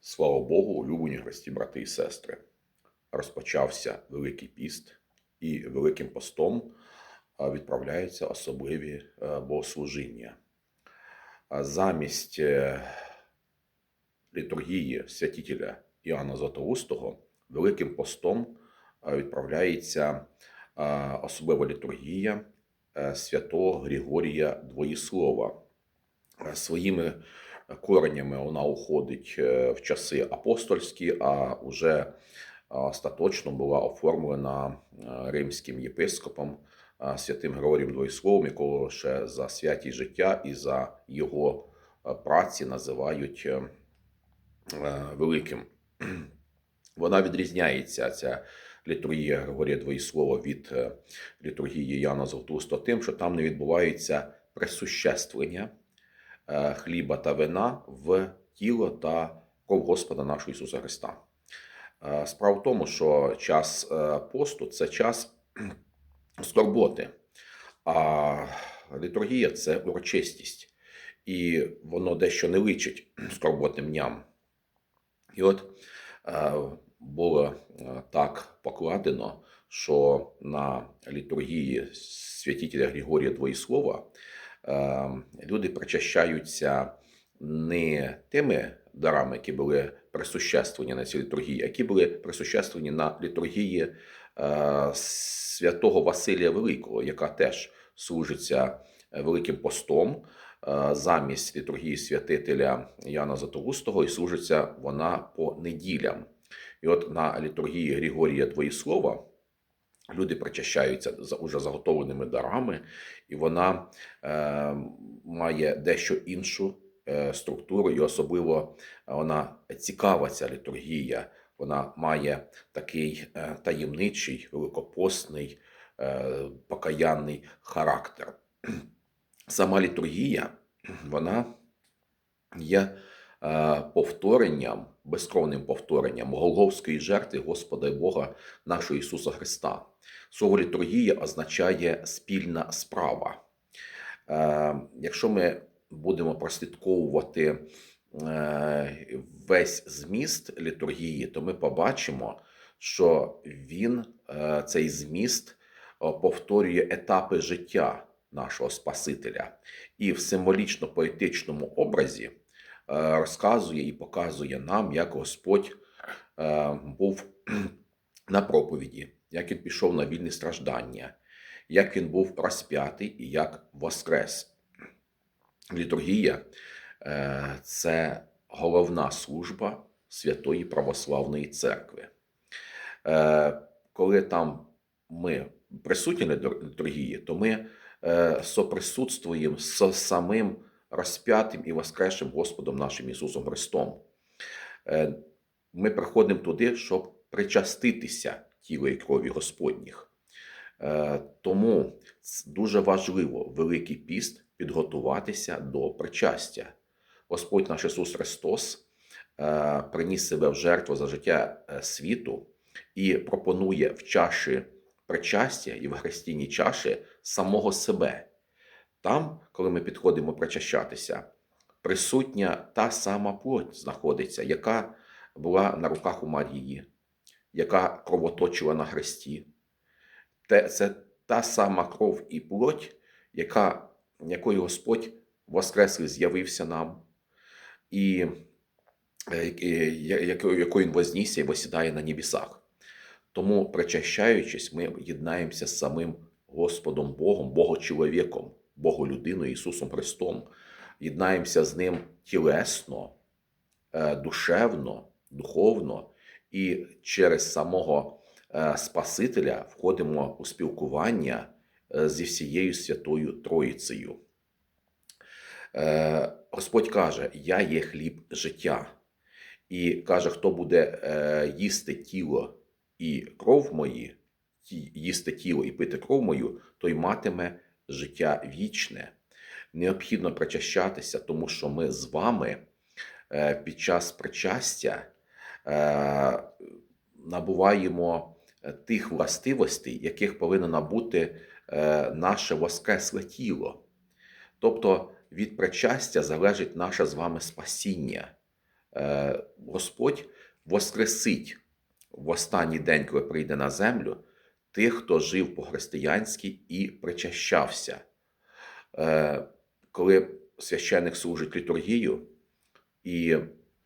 Слава Богу, улюблені хресті, брати і сестри. Розпочався Великий піст, і Великим постом відправляються особливі е, богослужіння. Замість е, літургії святителя Іоанна Златоустого Великим постом відправляється особлива літургія е, святого Григорія Двоїслова. Е, Своїми коренями вона уходить е, в часи апостольські, а вже остаточно була оформлена е, римським єпископом е, святим Григорієм Двоєсловом, якого ще за святість життя і за його е, праці називають е, е, великим. Вона відрізняється, ця літургія Григорія Двоєслова від е, літургії Яна Золотоустого тим, що там не відбувається присуществлення е, хліба та вина в тіло та кров Господа нашого Ісуса Христа. Е, Справа в тому, що час е, посту це час скорботи, а літургія це урочистість, і воно дещо не личить скорботним дням. І от е, було е, так покладено, що на літургії святителя Григорія Двоєслова е, люди причащаються не тими дарами, які були присуществлені на цій літургії, які були присуществлені на літургії е, святого Василія Великого, яка теж служиться Великим постом е, замість літургії святителя Яна Златоустого, і служиться вона по неділям. І от на літургії Григорія Двоєслова люди причащаються за уже заготовленими дарами, і вона е, має дещо іншу е, структуру, і особливо вона цікава ця літургія. Вона має такий е, таємничий, великопосний, е, покаянний характер. Сама літургія, вона є е, повторенням, безкровним повторенням Голговської жертви Господа і Бога нашого Ісуса Христа. Слово літургія означає спільна справа. Е, Якщо ми будемо прослідковувати е, весь зміст літургії, то ми побачимо, що він, е, цей зміст, е, повторює етапи життя нашого Спасителя. І в символічно-поетичному образі е, розказує і показує нам, як Господь е, був на проповіді, як він пішов на вільні страждання, як він був розп'ятий і як воскрес. Літургія е, це головна служба Святої Православної Церкви. Е, Коли там ми присутні на літургії, то ми е, соприсутствуємо з самим розп'ятим і воскресшим Господом нашим Ісусом Христом. Е, Ми приходимо туди, щоб причаститися тіла і крові Господніх. Е, Тому дуже важливо Великий піст підготуватися до причастя. Господь наш Ісус Христос е, приніс себе в жертву за життя світу і пропонує в чаші причастя і в хрестіній чаші самого себе. Там, коли ми підходимо причащатися, присутня та сама плоть знаходиться, яка була на руках у Марії, яка кровоточила на хресті. Це та сама кров і плоть, яка, якою Господь Воскреслий з'явився нам, і е, якою Він вознісся і восідає на небесах. Тому, причащаючись, ми єднаємося з самим Господом Богом, Богочоловіком, Боголюдиною Ісусом Христом, єднаємося з Ним тілесно, е, душевно, духовно, і через самого е, Спасителя входимо у спілкування е, зі всією Святою Троїцею. Господь каже: Я є хліб життя. І каже, хто буде їсти тіло і кров мої, їсти тіло і пити кров мою, той матиме життя вічне. Необхідно причащатися, тому що ми з вами е, під час причастя е, набуваємо е, тих властивостей, яких повинно набути наше воскресле тіло. Тобто від причастя залежить наше з вами спасіння. Господь воскресить в останній день, коли прийде на землю, тих, хто жив по-християнськи і причащався. Е, Коли священник служить літургію і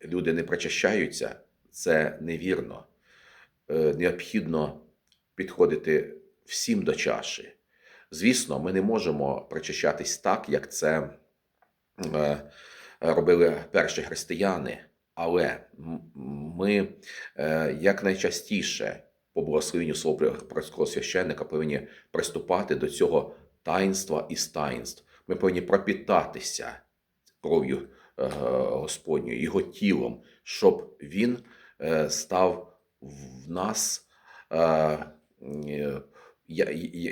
люди не причащаються, це невірно. Е, Необхідно підходити всім до чаші. Звісно, ми не можемо причащатись так, як це е, робили перші християни, але ми якнайчастіше по благословенню польського священника повинні приступати до цього таїнства із таїнств. Ми повинні пропітатися кров'ю е, Господньою, його тілом, щоб він е, став в нас е,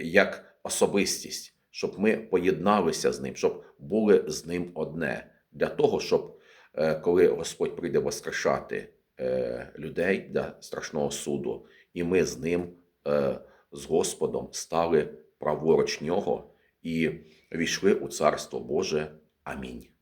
як особистість, щоб ми поєдналися з ним, щоб були з ним одне. Для того, щоб коли Господь прийде воскрешати людей для страшного суду, і ми з ним, е, з Господом, стали праворуч нього і війшли у Царство Боже. Амінь.